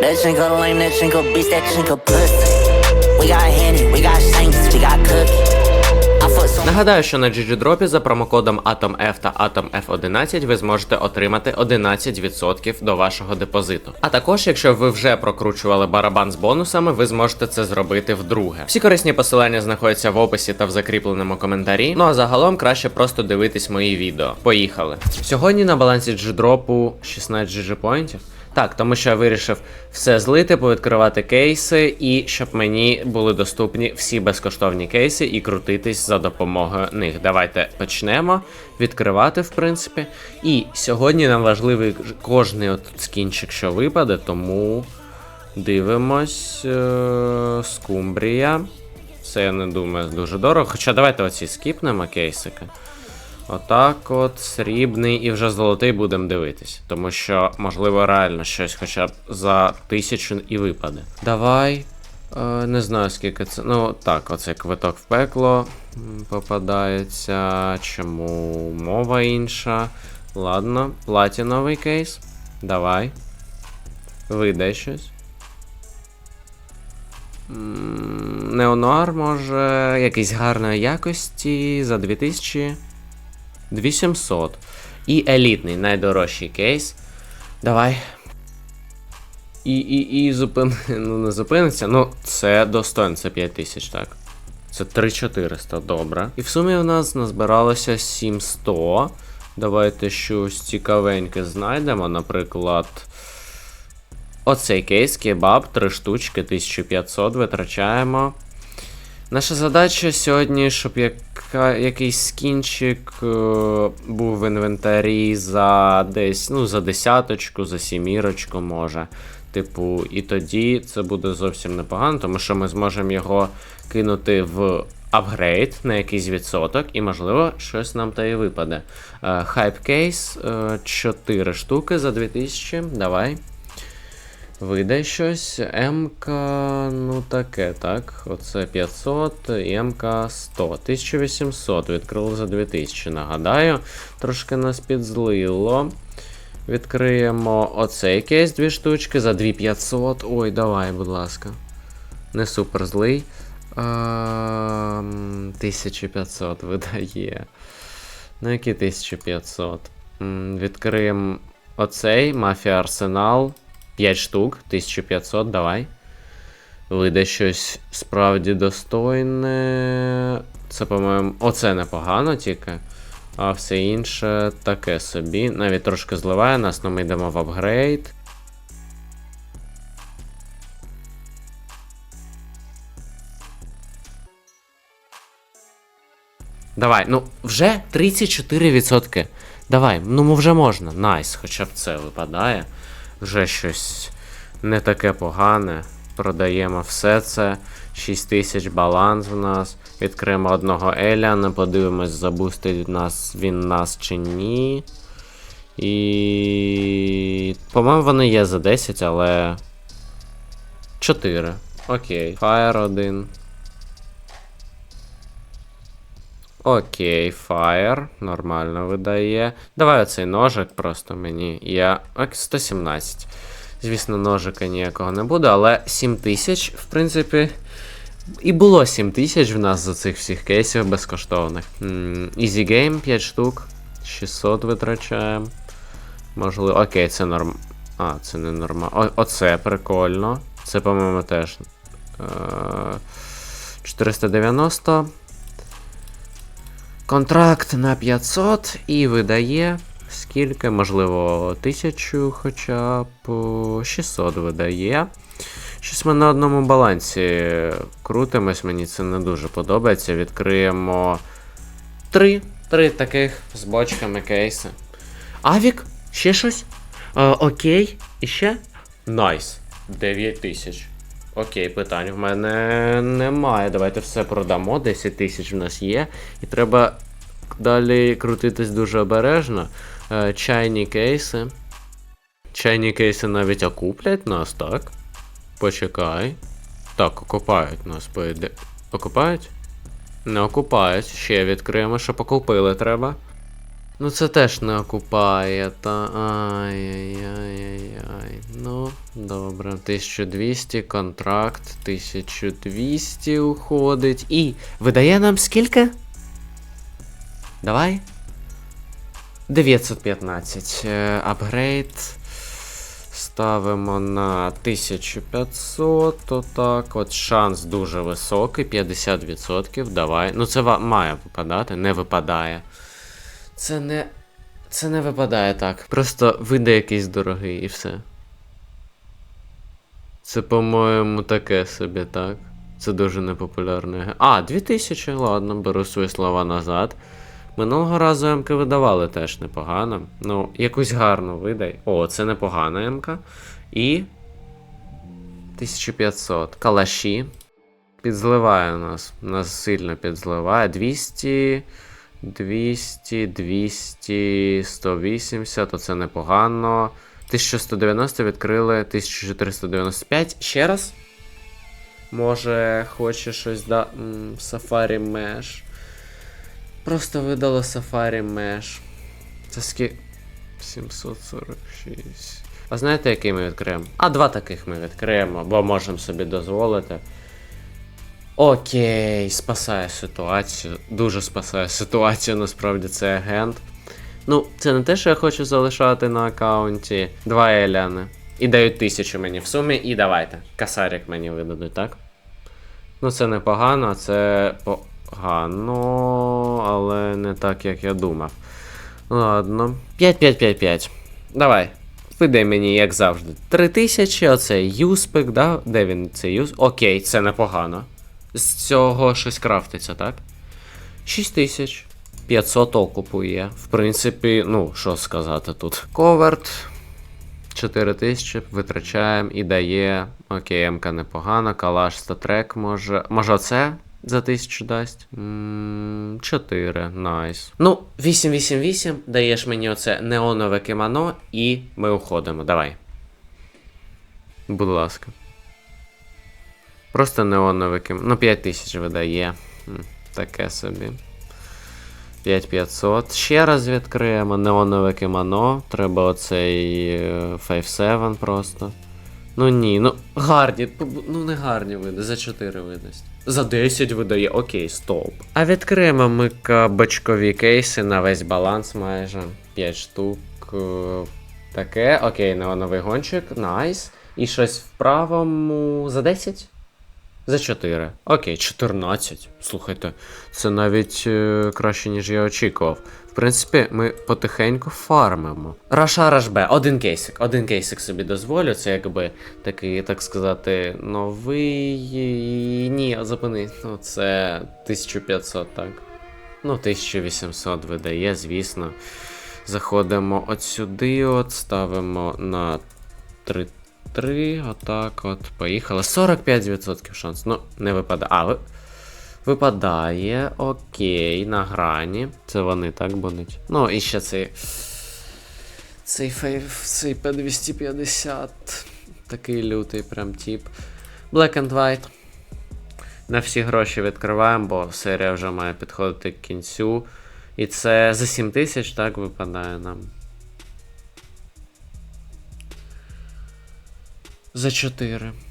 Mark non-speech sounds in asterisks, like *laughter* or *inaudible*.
That drink a lame, that drink a bitch, that drink a pussy. We got Henny, we got Shanks, we got Cookie. Нагадаю, що на GGDrop за промокодом AtomF та AtomF11 ви зможете отримати 11% до вашого депозиту. А також, якщо ви вже прокручували барабан з бонусами, ви зможете це зробити вдруге. Всі корисні посилання знаходяться в описі та в закріпленому коментарі. Ну а загалом краще просто дивитись мої відео. Поїхали. Сьогодні на балансі GGDrop 16 GG поінтів. Так, тому що я вирішив все злити, повідкривати кейси, і щоб мені були доступні всі безкоштовні кейси і крутитись за допомогою них. Давайте почнемо відкривати, в принципі. І сьогодні нам важливий кожний от скінчик, що випаде, тому дивимось. Е- скумбрія. Це я не думаю дуже дорого. Хоча давайте оці скіпнемо кейсики. Отак от, срібний і вже золотий будемо дивитись. Тому що, можливо, реально щось хоча б за тисячу і випаде. Давай. Е, не знаю скільки це. Ну, так, оцей квиток в пекло попадається. Чому мова інша? Ладно, платіновий кейс. Давай. Вийде щось. Неонуар може якийсь гарної якості за 2000. 2700. І елітний, найдорожчий кейс. Давай. І і, і зупин... *laughs* ну, не зупиниться. Ну, це достойно, це 5000, так. Це 3400, добре. І в сумі у нас назбиралося 700. Давайте щось цікавеньке знайдемо. Наприклад. Оцей кейс, кебаб, 3 штучки, 1500 витрачаємо. Наша задача сьогодні, щоб якийсь скінчик е, був в інвентарі за десь, ну, за десяточку, за сімірочку, може. Типу, і тоді це буде зовсім непогано, тому що ми зможемо його кинути в апгрейд на якийсь відсоток, і, можливо, щось нам та і випаде. Хайп кейс 4 штуки за 2000. Давай. Вийде щось. МК, ну таке, так. Оце 500, і МК 100. 1800. Відкрили за 2000. Нагадаю, трошки нас підзлило. Відкриємо оцей кейс, дві штучки за 2500. Ой, давай, будь ласка. Не супер злий. А, 1500 видає. Ну, які 1500? Відкриємо оцей Мафія Арсенал. 5 штук, 1500, давай. Вийде щось справді достойне. Це, по-моєму, оце непогано тільки. А все інше таке собі. Навіть трошки зливає нас, але ми йдемо в апгрейд. Давай, ну вже 34%. Давай, ну вже можна. Найс, хоча б це випадає. Вже щось не таке погане. Продаємо все це. 6000 баланс в нас. Відкриємо одного Еліана, подивимось, забустить нас він нас чи ні. І. По-моєму, вони є за 10, але. 4. Окей. Fire 1. Окей, Fire. Нормально видає. Давай оцей ножик просто мені. Я. Ок, 117. Звісно, ножика ніякого не буде, але 7000, в принципі. І було 7000 в нас за цих всіх кейсів безкоштовних. Easy Game 5 штук. 600 витрачаємо. Можливо. Окей, це норм. А, це не нормально. Оце прикольно. Це, по-моєму, теж. Е, 490. Контракт на 500 і видає. Скільки? Можливо, 1000 хоча б 600 видає. Щось ми на одному балансі крутимось, мені це не дуже подобається. Відкриємо три. Три таких з бочками кейси. Авік? Ще щось? Е, окей. І ще? Найс. 9 тисяч. Окей, питань в мене немає. Давайте все продамо. 10 тисяч в нас є. І треба далі крутитись дуже обережно. Е, чайні кейси. Чайні кейси навіть окуплять нас, так? Почекай. Так, окупають нас, по іде. Окупають? Не окупають. Ще відкриємо, щоб окупили треба. Ну це теж не окупає, та. Ай-яй-яй-яй. Ну. Добре, 1200, контракт, 1200 уходить. І видає нам скільки? Давай. 915. Е, Апгрейд. Ставимо на 1500. Отак. От шанс дуже високий, 50%. Давай. Ну, це має випадати, не випадає. Це не. Це не випадає так. Просто видає якийсь дорогий і все. Це, по-моєму, таке собі, так? Це дуже непопулярне. А, 2000, ладно, беру свої слова назад. Минулого разу МК видавали теж непогано. Ну, якусь гарну видай. О, це непогана МК. І. 1500. Калаші. Підзливає нас. Нас сильно підзливає. 200. 200, 200, 180, оце непогано. 1190 відкрили, 1495. Ще раз. Може, хоче щось да. Safari Mesh. Просто видало Safari Mesh. Це ски. 746. А знаєте, який ми відкриємо? А два таких ми відкриємо, бо можемо собі дозволити. Окей, спасає ситуацію. Дуже спасає ситуацію, насправді це агент. Ну, це не те, що я хочу залишати на аккаунті. Два еляни. І дають тисячу мені в сумі, і давайте. Касарик мені видадуть, так? Ну, це непогано, це погано, але не так, як я думав. Ладно. 5-5-5-5. Давай. Видай мені, як завжди. 3000, оце юспик, да? Де він це юз? Окей, це непогано. З цього щось крафтиться, так? 6000. 500 окупу є. В принципі, ну, що сказати тут. Коверт. 4000 витрачаємо і дає. Окей, МК непогано. Калаш статрек може. Може оце за 1000 дасть? 4. Найс. Ну, 888. Даєш мені оце неонове кимоно, і ми уходимо. Давай. Будь ласка. Просто неонове кимоно. Ну, 5000 видає. Таке собі. 5500. Ще раз відкриємо неонове кимоно. Треба оцей е, 5-7 просто. Ну ні, ну гарні, ну не гарні види, за 4 видасть. За 10 видає, окей, стоп. А відкриємо ми кабачкові кейси на весь баланс майже. 5 штук. е, Таке, окей, неоновий гонщик, найс. І щось в правому за 10? За 4. Окей, 14. Слухайте, це навіть е, краще, ніж я очікував. В принципі, ми потихеньку фармимо. Раша Рашбе, один кейсик, один кейсик собі дозволю. Це якби такий, так сказати, новий. Ні, зупини. Ну, це 1500, так. Ну, 1800 видає, звісно. Заходимо от сюди, от, ставимо на 3 3, отак от, поїхали. 45% шанс. Ну, не випадає. А, ви... випадає. Окей, на грані. Це вони так будуть. Ну, і ще цей. Цей фейв, цей P250. Такий лютий прям тип. Black and White. На всі гроші відкриваємо, бо серія вже має підходити к кінцю. І це за 7 тисяч, так, випадає нам. За 4.